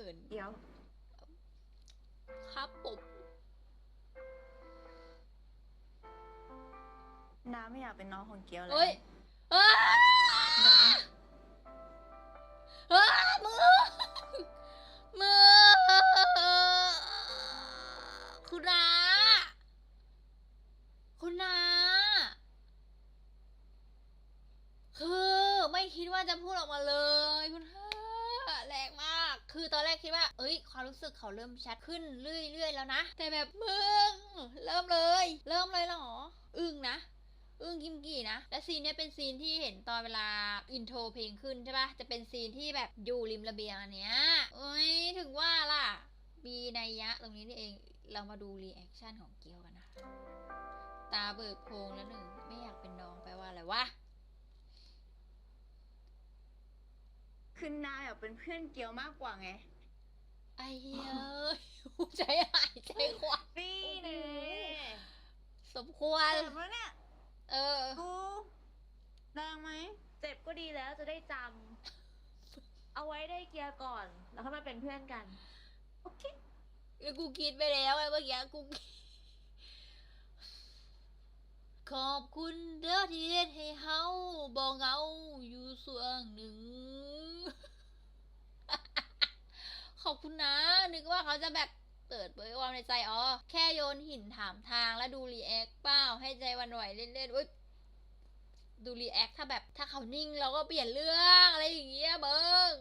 ขินเดี๋ยว ครับผมน้าไม่อยากเป็นน้องของเกียวแล้วเฮ้ยเอ้ยน้าเฮ้ยมือมือคุณนาคุณนาคือไม่คิดว่าจะพูดออกมาเลยคุณฮ่าแรงมาก คือตอนแรกคิดว่า เอ้ย ความรู้สึกเขาเริ่มชัดขึ้นเรื่อย ๆ แล้วนะ แต่แบบมึงเริ่มเลย เริ่มเลยเหรอ อึ้งนะอึ้งกิมกี่นะ และซีนเนี้ยเป็นซีนที่เห็นตอนเวลาอินโทรเพลงขึ้นใช่ปะจะเป็นซีนที่แบบอยู่ริมระเบียงอันเนี้ยเอ้ย ถึงว่าล่ะมีนัยยะตรงนี้นี่เอง เรามาดูรีแอคชั่นของเกียวกันนะ ตาเบิกโพงแล้วหนึ่ง ไม่อยากเป็นน้องแปลว่าอะไรวะ คือ น้าอยากเป็นเพื่อนเกียวมากกว่าไง ไอ้เหี้ยเอ้ยใจหายใจควักนี่เน่สมควร เจ็บแล้วเนี่ย เออ กูแรงไหม เจ็บก็ดีแล้วจะได้จำ เอาไว้ได้เกียร์ก่อน แล้วค่อยมาเป็นเพื่อนกัน โอเค แล้วกูคิดไปแล้วไอ้เมื่อกี้กูคิดขอบคุณเด้อที่เฮ็ดให้เฮาบ่เหงาอยู่ส่วงหนึ่ง ขอบ คุณนะ นึกว่าเขาจะแบบเปิดเผยความในใจอ๋อแค่โยนหินถามทางแล้วดูรีแอคเปล่าให้ใจวันไหวเล่นๆอุ้ยดูรีแอคถ้าแบบถ้าเขานิ่งเราก็เปลี่ยนเรื่องอะไรอย่างเงี้ยเบิง